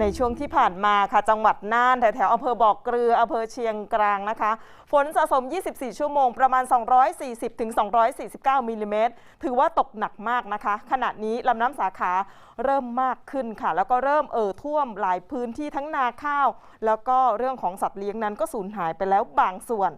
ในช่วงที่ผ่านมาค่ะจังหวัดน่านแถวๆอำเภอบ่อเกลืออำเภอเชียงกลางนะคะ ฝนสะสม 24 ชั่วโมงประมาณ 240-249มิลลิเมตรถือว่าตกหนักมากนะคะ ขณะนี้ลำน้ำสาขาเริ่มมากขึ้นค่ะ แล้วก็เริ่มเอ่อท่วมหลายพื้นที่ทั้งนาข้าว แล้วก็เรื่องของสัตว์เลี้ยงนั้นก็สูญหายไปแล้วบางส่วน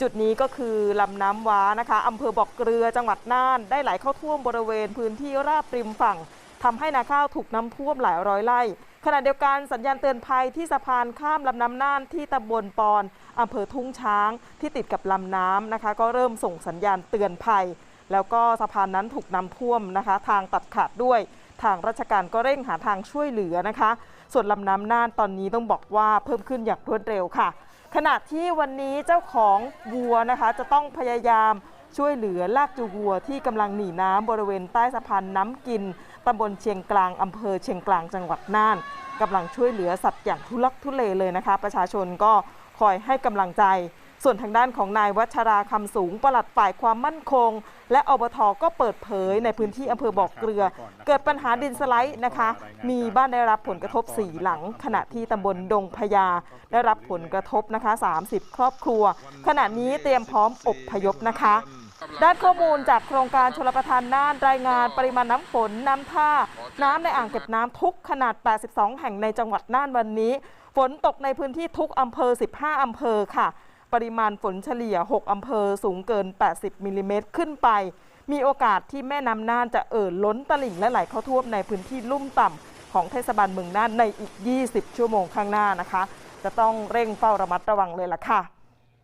จุดนี้ก็คือลำน้ำว้านะคะอำเภอบอกเกลือจังหวัดน่าน ได้ไหลเข้าท่วมบริเวณพื้นที่ราบริมฝั่ง ทำให้นาข้าวถูกน้ำท่วมหลายร้อยไร่ ขณะเดียวกันสัญญาณเตือนภัยที่สะพานข้ามลำน้ำน่านที่ตำบลปอนอำเภอทุ่งช้างที่ติดกับลำน้ำนะคะ ก็เริ่มส่งสัญญาณเตือนภัย แล้วก็สะพานนั้นถูกน้ำท่วมนะคะ ทางตัดขาดด้วยทางราชการก็เร่งหาทางช่วยเหลือนะคะ ส่วนลำน้ำน่านตอนนี้ต้องบอกว่าเพิ่มขึ้นอย่างรวดเร็วค่ะ ขณะที่วันนี้เจ้าของวัวนะคะ จะต้องพยายามช่วยเหลือลากจูงวัวที่กำลังหนีน้ำบริเวณใต้สะพานน้ำกิน ตำบลเชียงกลางอำเภอเชียงกลางจังหวัดน่านกำลังช่วยเหลือสัตว์อย่างทุลักทุเลเลยนะคะ ประชาชนก็คอยให้กำลังใจ ส่วนทางด้านของนายวัชราคำสูงปลัดฝ่ายความมั่นคง และอบทก็เปิดเผยในพื้นที่อำเภอบอกเกลือ เกิดปัญหาดินสไลด์นะคะ มีบ้านได้รับผลกระทบ 4 หลัง ขณะที่ตำบลดงพญาได้รับผลกระทบนะคะ 30 ครอบครัว ขณะนี้เตรียมพร้อมอบพยพนะคะ ด้านข้อมูลจากโครงการชลประทานน่านรายงานปริมาณน้ำฝนน้ำท่า น้ำในอ่างเก็บน้ำทุกขนาด 82 แห่งในจังหวัดน่านวันนี้ ฝนตกในพื้นที่ทุกอำเภอ 15 อำเภอค่ะ ปริมาณฝนเฉลี่ย 6 อำเภอสูงเกิน 80มิลลิเมตรขึ้นไป มีโอกาสที่แม่น้ำน่านจะเอ่อล้นตลิ่งและไหลเข้าท่วมในพื้นที่ลุ่มต่ำของเทศบาลเมืองน่านในอีก 20 ชั่วโมงข้างหน้านะคะ จะต้องเร่งเฝ้าระมัดระวังเลยล่ะค่ะ